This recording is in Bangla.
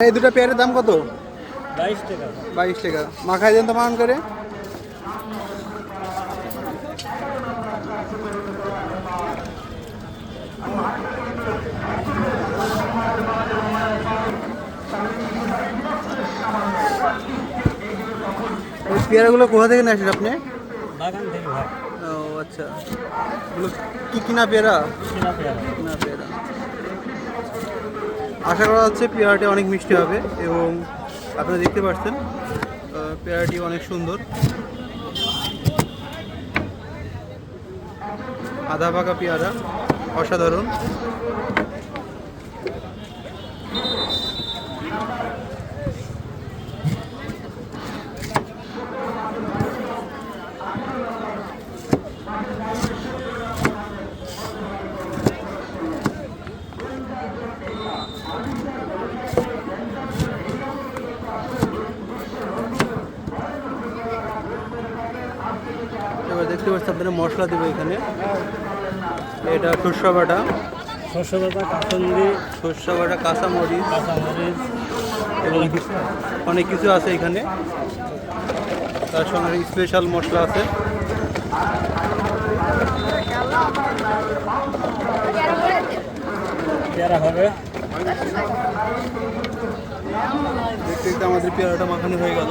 এই দুটো পেয়ারের দাম কত? বাইশ টাকা। বাইশ টাকা। মাখাই দেন তো মান করে। এই পেয়ারাগুলো কোথা থেকে নিয়ে আসেন আপনি? বাগান থেকে ভাই। ও আচ্ছা। এগুলো কি কিনা পেয়ারা? কিনা পেয়ারা। কিনা পেয়ারা। আশা করা যাচ্ছে পেয়ারাটি অনেক মিষ্টি হবে এবং আপনারা দেখতে পাচ্ছেন পেয়ারাটি অনেক সুন্দর। আধা পাকা পেয়ারা, অসাধারণ। এবার দেখতে পাচ্ছেন আপনারা মশলা দেবো এখানে। এটা সর্ষা বাটা। শস্য বাটা কাসন্দি সর্ষা বাটা কাঁচামরিচ। কাঁচামরিচ। এবং অনেক কিছু আছে এখানে। তার সঙ্গে স্পেশাল মশলা আছে। হবে। দেখতে দেখতে আমাদের পেয়ারাটা মাখানো হয়ে গেল।